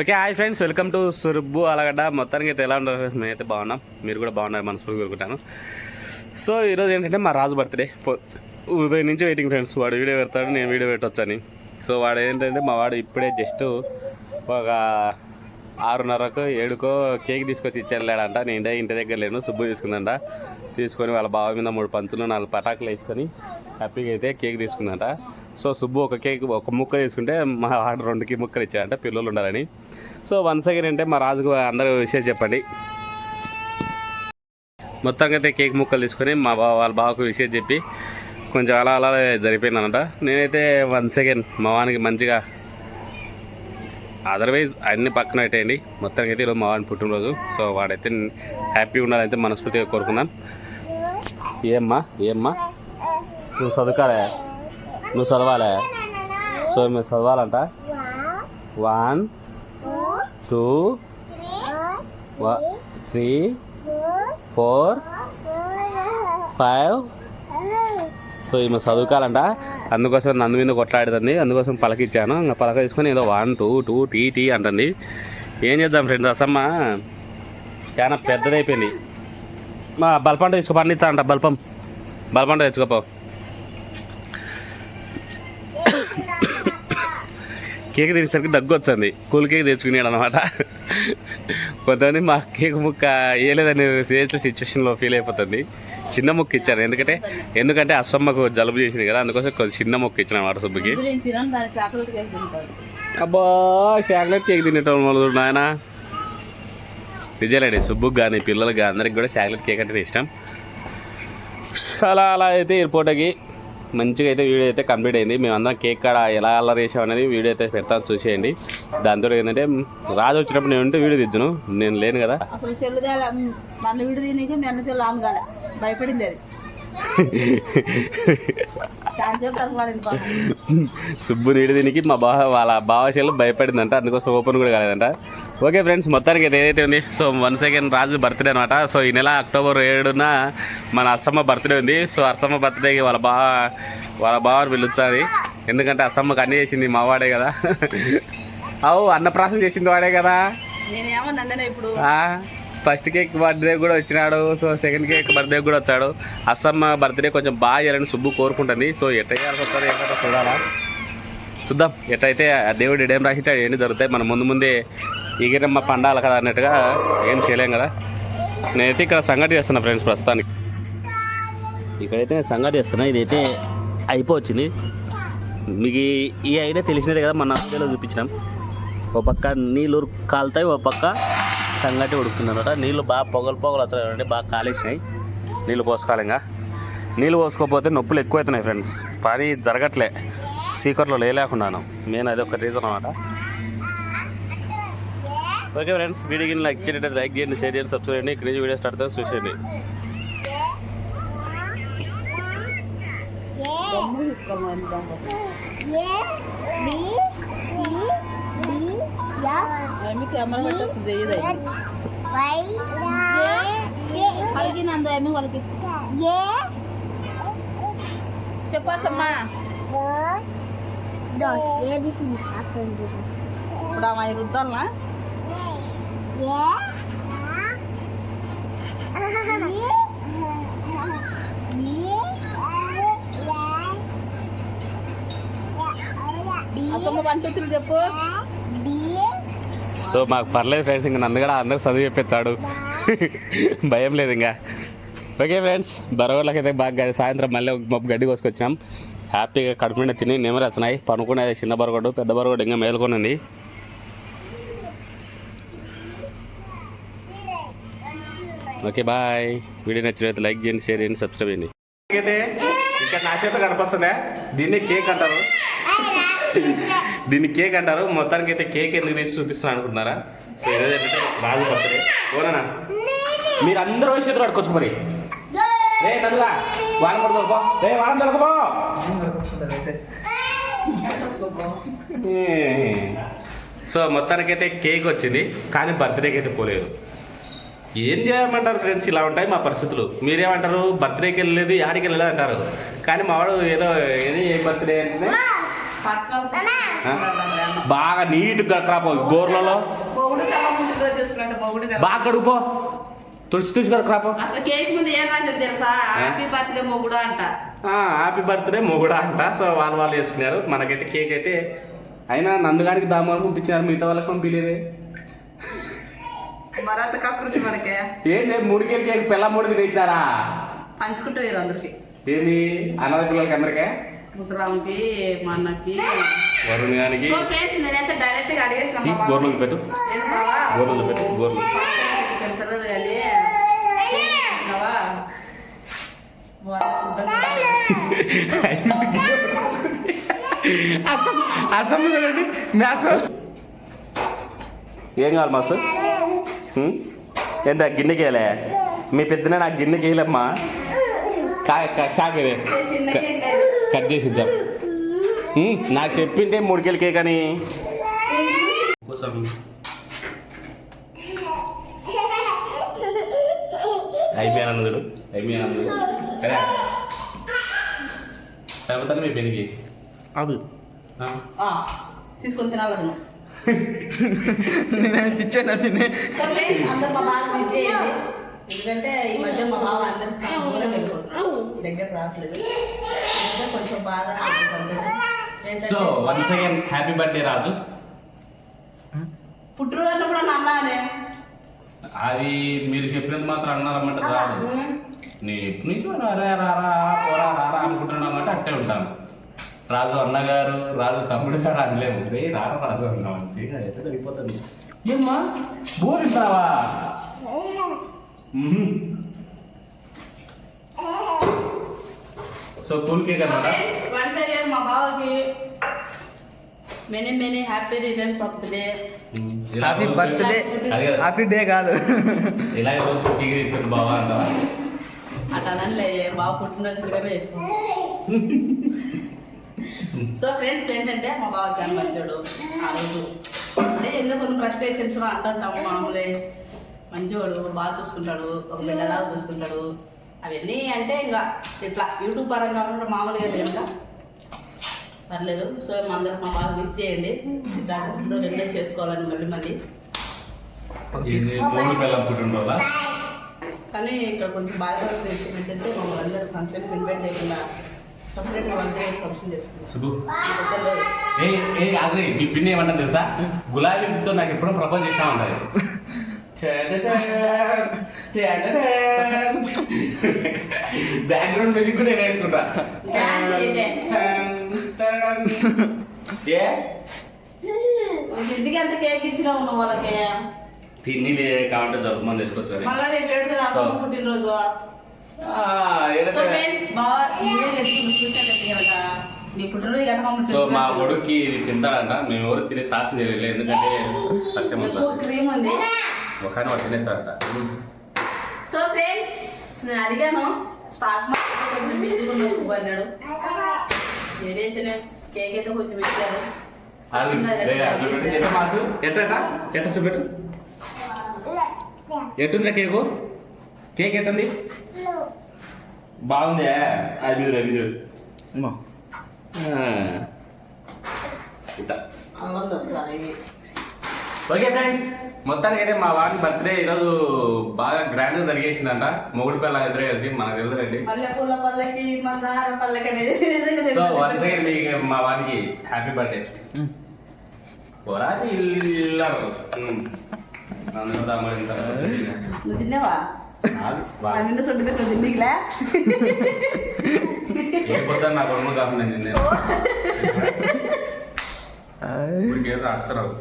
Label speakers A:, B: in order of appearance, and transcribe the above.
A: Okay hi friends welcome to సురుబ్బు అలగడ్డ మొత్తానికి అయితే ఎలా ఉన్నారు? నేనైతే బాగున్నాం. మీరు కూడా బాగున్నారు మనసు కోరుకుంటాను. సో ఈరోజు ఏంటంటే మా రాజు బర్త్డే ఉదయం నుంచి వెయిటింగ్ ఫ్రెండ్స్ వాడు వీడియో పెడతాడు నేను వీడియో పెట్టొచ్చని. సో వాడు ఏంటంటే మా వాడు ఇప్పుడే జస్ట్ ఒక ఆరున్నరకు ఏడుకో కేక్ తీసుకొచ్చి ఇచ్చేళ్ళాడంట. నేను ఇంటి దగ్గర లేను సుబ్బు తీసుకుందంట. తీసుకొని వాళ్ళ బావ మీద మూడు పంచులు నాలుగు పటాకులు వేసుకొని హ్యాపీగా అయితే కేక్ తీసుకుందంట. సో సుబ్బు ఒక కేక్ ఒక ముక్క తీసుకుంటే మా ఆర్డర్ రెండుకి ముక్కలు ఇచ్చారంట పిల్లలు ఉండాలని. సో వన్స్ అగైన్ అంటే మా రాజుకు అందరూ విషయం చెప్పండి. మొత్తంగా అయితే కేక్ ముక్కలు తీసుకొని మా బావ వాళ్ళ బావకు విషయం చెప్పి కొంచెం అలా అలా జరిపోయిందనమాట నేనైతే వన్స్ అగైన్ మా వానికి మంచిగా అదర్వైజ్ అన్ని పక్కన పెట్టేయండి. మొత్తానికి అయితే ఈరోజు మా వాడిని పుట్టినరోజు. సో వాడైతే హ్యాపీగా ఉండాలైతే మనస్ఫూర్తిగా కోరుకున్నాం ఏమ్మా? ఏమ్మా? నువ్వు చదువుకాలే నువ్వు చదవాలే? సో మేము చదవాలంట. One two three four five so ఈమె చదువుకోవాలంట అందుకోసం నందు మీద కొట్లాడుతుంది. అందుకోసం పలకిచ్చాను. ఇంకా పలక తీసుకొని ఏదో one two two T T అంటుంది. ఏం చేద్దాం ఫ్రెండ్స్ అసమ్మ చాలా పెద్దదైపోయింది. మా బల్పంట తెచ్చుకో పండిస్తా అంట బల్పం. బల్పంట తెచ్చుకోపో. కేక్ తినేసరికి దగ్గు వచ్చింది. కూల్ కేక్ తెచ్చుకున్నాడు అనమాట కొంతమంది మా కేక్ ముక్క వేయలేదని స్టేజ్ సిచ్యువేషన్లో ఫీల్ అయిపోతుంది. చిన్న ముక్క ఇచ్చారు. ఎందుకంటే ఎందుకంటే అసమ్మకు జలుబు చేసింది కదా అందుకోసం కొంచెం చిన్న ముక్క ఇచ్చిన అనమాట సుబ్బుకి. అబ్బా చాక్లెట్ కేక్ తినేటోళ్ళు మొదలు నాయన. నిజాలండి సుబ్బుకి కానీ పిల్లలకి కానీ అందరికి కూడా చాక్లెట్ కేక్ అంటే ఇష్టం. అలా అలా అయితే ఎయిర్పోర్ట్కి మంచిగా అయితే వీడియో అయితే కంప్లీట్ అయింది. మేమందరం కేక్ కాడ ఎలా అల్లరి చేసాం అనేది వీడియో అయితే పెడతాను చూసేయండి. దాంతో ఏంటంటే రాజు వచ్చినప్పుడు నేను ఉంటే వీడియో దిద్దును. నేను లేను కదా.
B: చెల్లు నన్ను తినేసి చెల్లు భయపడింది అది.
A: సుబ్బు నీడి దీనికి మా బావ వాళ్ళ బావశలు భయపడిందంట. అందుకోసం ఓపెన్ కూడా కాలేదంట. ఓకే ఫ్రెండ్స్ మొత్తానికి అయితే ఏదైతే ఉంది so one second Raju birthday అనమాట సో ఈ నెల అక్టోబర్ ఏడున మన అత్తమ్మ బర్త్డే ఉంది. సో అత్తమ్మ బర్త్డేకి వాళ్ళ బావ వాళ్ళ బావని పిలుస్తుంది. ఎందుకంటే అత్తమ్మకి అన్నీ చేసింది మా వాడే కదా. అవు అన్నప్రాసం చేసింది వాడే కదా. ఫస్ట్ కేక్ బర్త్డే కూడా వచ్చినాడు. సో సెకండ్ కేక్ బర్త్డే కూడా వచ్చాడు. అస్సమ్మ బర్త్డే కొంచెం బాగా చేయాలని సుబ్బు కోరుకుంటుంది. సో ఎట్ట చేయాల్సి వస్తుందో ఏంటో చూడాలా. చూద్దాం. ఎట్టయితే ఆ దేవుడు ఏం రాసితే ఏంటి జరుగుతాయి. మనం ముందు ముందే ఎగిరమ్మ పండాలి కదా అన్నట్టుగా ఏం చేయలేం కదా. నేనైతే ఇక్కడ సంగతి చేస్తున్నా ఫ్రెండ్స్ ప్రస్తుతానికి. ఇక్కడైతే నేను సంగతి చేస్తున్నా ఇదైతే అయిపోవచ్చింది. మీకు ఈ- ఈ ఐడియా తెలిసినదే కదా మన వీడియోలో చూపించినాం. ఓ పక్క నీళ్ళు కాలుతాయి ఓ పక్క సంగటి ఉడుకుతుందన్నమాట. నీళ్ళు బాగా పొగలు పొగలు వస్తున్నాయి బాగా కాలేసినాయి. నీళ్ళు పోసుకోవాలి ఇంకా నీళ్ళు పోసుకోకపోతే నొప్పులు ఎక్కువ అవుతున్నాయి ఫ్రెండ్స్. పని జరగట్లే. సీకర్లో లేలేకున్నాను మెయిన్ అది ఒక రీజన్ అనమాట ఓకే ఫ్రెండ్స్ వీడియోకి లైక్ చేయండి లైక్ చేయండి షేర్ చేయండి సబ్స్క్రైబ్ చేయండి. ఇక్కడ నుంచి వీడియో స్టార్ట్ అవుతుంది చూసేయండి
B: చెప్పాసమ్మా ఇప్పుడు ఆమె రుద్దాలనా అసమ్మ వన్ టూ త్రీ చెప్పు.
A: సో మాకు పర్లేదు ఫ్రెండ్స్ ఇంకా నన్ను కూడా అందరూ చదివి చెప్పేస్తాడు. భయం లేదు ఇంకా. ఓకే ఫ్రెండ్స్ బరోళ్ళకి అయితే బాగా సాయంత్రం మళ్ళీ ఒక మబ్బు గడ్డి కోసుకొచ్చాం హ్యాపీగా కడుపు నిండా తిని నెమరు వచ్చినాయి పనుకునేది చిన్న బరగొడ్డు పెద్ద బరగొడ్డు ఇంకా మేలుకొనింది ఓకే బాయ్ వీడియో నచ్చినట్లయితే లైక్ చేయండి షేర్ చేయండి సబ్స్క్రైబ్ చేయండి. అయితే ఇంకా నా చేత కనిపిస్తుందా? దీన్ని కేక్ అంటారు. దీన్ని కేక్ అంటారు. మొత్తానికి అయితే కేక్ ఎందుకు తీసి చూపిస్తాను అనుకుంటున్నారా? సో ఈరోజు ఏంటంటే రాజు బర్త్డే. ఓనా మీరు అందరూ వచ్చి చేతులు అడుకోవచ్చు మరి రే నదులా వాళ్ళ కూడా దొరకో రే వాళ్ళని దొరకబో సో మొత్తానికైతే కేక్ వచ్చింది కానీ బర్త్డేకి అయితే పోలేదు. ఏం చేయమంటారు ఫ్రెండ్స్ ఇలా ఉంటాయి మా పరిస్థితులు. మీరేమంటారు? బర్త్డేకి వెళ్ళలేదు యాడికి వెళ్ళలేదు అంటారు. కానీ మా వాడు ఏదో ఏది ఏ బర్త్డే అంటే? బాగా నీట్గా క్రాప్ గోర్లలో. బాగా కడుపో తుడిచి తుడిచి కూడా క్రాప్
B: అసలు కేక్ ముందు ఏం రాశారు తెలుసా? హ్యాపీ బర్త్డే మొగుడు అంట.
A: హ్యాపీ బర్త్డే మొగుడా అంట. సో వాళ్ళు వాళ్ళు చేసుకున్నారు. మనకైతే కేక్ అయితే అయినా నందుగానికి దామాలు పంపించినారు. మిగతా వాళ్ళకి పంపించలేదే.
B: మరంత కక్కురుంది మనకే.
A: ఏంటి మూడు కేక్ పిల్ల మూడు తినేసినారా
B: పంచుకుంటూ వేరు అందరికి.
A: ఏంది అనాథ పిల్లలకి అందరికీ?
B: ముసరాంకి మా అన్నకి.
A: వరుణ్ గానికి.
B: సో ఫ్రెండ్స్ నేనైతే డైరెక్ట్గా అడిగేసిన
A: ఈ గోర్లకు పెట్టు.
B: ఏం బావా?
A: గోర్లు పెట్టు గోర్లు
B: తెలుసలేదు కానీ చూసినావా? వాళ్ళ ఫుడ్
A: అసం అసం చూడండి మ్యాసం ఏం కావాలి మాసు హ్మ్? ఎంత గిన్నెకి వేయలే మీ పెద్దనే నాకు గిన్నెకి వేయలేమ్మా కా కా- షాక్ ఇదే. కట్ చేసి ఇద్దాం. హ్మ్, నాకు చెప్పింటే మూడు కేలు కేక్ అని కోసం అయిపోయాను చూడు అయిపోయాను చూడు. సరే తర్వాత మీ పెళ్ళికి.
C: అది
B: తీసుకొని తినాలి నువ్వు
C: నేను ఇచ్చాను తినే?
B: సో ఫ్రెండ్స్ అందరు మా బాగా విజిట్ చేయండి ఎందుకంటే ఈ మధ్య మా బావ అందరికి చాలా దూరం వెళ్ళిపోతున్నాడు దగ్గర రావట్లేదు. ఇంకా కొంచెం ఏంటంటే
A: so once again happy birthday Raju
B: పుట్టినరోజు కూడా అన్నానే.
A: అది మీరు చెప్పినంత మాత్రం అన్నారన్నమాట రాదు నేను ఎప్పటి నుంచి రారా రారా పోరా రారా అనుకుంటున్నాం అంటే అట్టే ఉంటాను. రాజు అన్నగారు రాజు తమ్ముడు గారు అనలేము రే రారా రాజు అన్నాం? అంతే అయితే అయిపోతుంది ఏమ్మా? బోర్ ఇస్తావా? సో కూల్ కేక్ అనమాట
B: వన్స్ అగైన్ మా బావకి many many happy returns of day.
C: Happy birthday. Happy day కాదు.
A: ఇలాగే రోజు కేక్ ఇచ్చాడు బావా అంటావా
B: అట్లా అనలే బావ పుట్టినరోజు సో ఫ్రెండ్స్ ఏంటంటే మా బావ చాలా మంచోడు ఆ రోజు. అంటే ఎందుకు కొన్ని ఫ్రస్ట్రేషన్స్ అంటుంటాము మామూలే? మంచివాడు బాగా చూసుకుంటాడు ఒక బిడ్డలా చూసుకుంటాడు. అవన్నీ అంటే ఇంకా ఇట్లా యూట్యూబ్ పరంగా కూడా మామూలుగా ఇంకా పర్లేదు. సో మా అందరం మా బాగా విజ్ చేయండి. ఇట్లా రెండో చేసుకోవాలని మళ్ళీ మళ్ళీ. కానీ ఇక్కడ కొంచెం బాధపడుతున్న విషయం ఏంటంటే మమ్మల్ని అందరూ ఫంక్షన్కి ఇన్వైట్ చేయకుండా
A: ఏ ఏ ఆగ్రి మీ పిన్ని ఏమంటారు తెలుసా? గులాబీ పువ్వుతో నాకు ఎప్పుడో ప్రపోజ్ చేసా ఉంటది బ్యాక్గ్రౌండ్ మ్యూజిక్ కూడా నేను వేసుకుంటా. ఏ?
B: ఎంత కేక్ ఇచ్చినావు నువ్వు వాళ్ళకి?
A: తిని కావాలంటే జరుపుమని తీసుకొచ్చు అని.
B: మళ్ళీ రేపు పెడితే అమ్మమ్మ పుట్టినరోజు. సో ఫ్రెండ్స్ బాగా కనుక నీ పుట్టినరోజు కనుక మమ్మల్ని
A: సో మా కొడుక్కి ఇది తింటాడంట. మేము ఎవరు తినే సాక్షి చేయలేదు ఎందుకంటే కష్టం
B: క్రీమ్ ఉంది.
A: ఒక తినేస్తాడంట.
B: సో ఫ్రెండ్స్ నేను అడిగాను. స్టాక్ మార్కెట్ కొంచెం బిజీగా ఉన్న సుబ్బు అన్నాడు. ఏదైతేనే కేక్ అయితే కొంచెం ఇచ్చారు.
A: అది రే, అట్లా పెట్టు. ఎట్ట మాసు? ఎట్టట ఎట్ట చూపెట్టు ఎట్టుందిరా కేకు? కేక్ ఎట్టుంది? బాగుంది. అది మీరు అది ఓకే ఫ్రెండ్స్. మొత్తానికి అయితే మా వాడి బర్త్డే ఈరోజు బాగా గ్రాండ్గా జరిగేసిందంట. మొగుడు పిల్ల ఎదురు కలిసి మనకు ఎదురండి
B: మల్లె పూల పల్లకి మందార పల్లకి అనేది నిజంగా
A: సో వన్
B: తెలుసు.
A: సెకండ్ మీకు మా వాడికి హ్యాపీ బర్త్డే. పోరాది ఇల్లారు. దామని
B: నువ్వు తిన్నావా? నా నిండా సొడ్డు పెట్టి నువ్వు తిండికిలే
A: ఏ పొద్దున్న నా కొడుకు కాకుండా నేను
C: ఆయ్.
A: ఇప్పుడు అచ్చరావు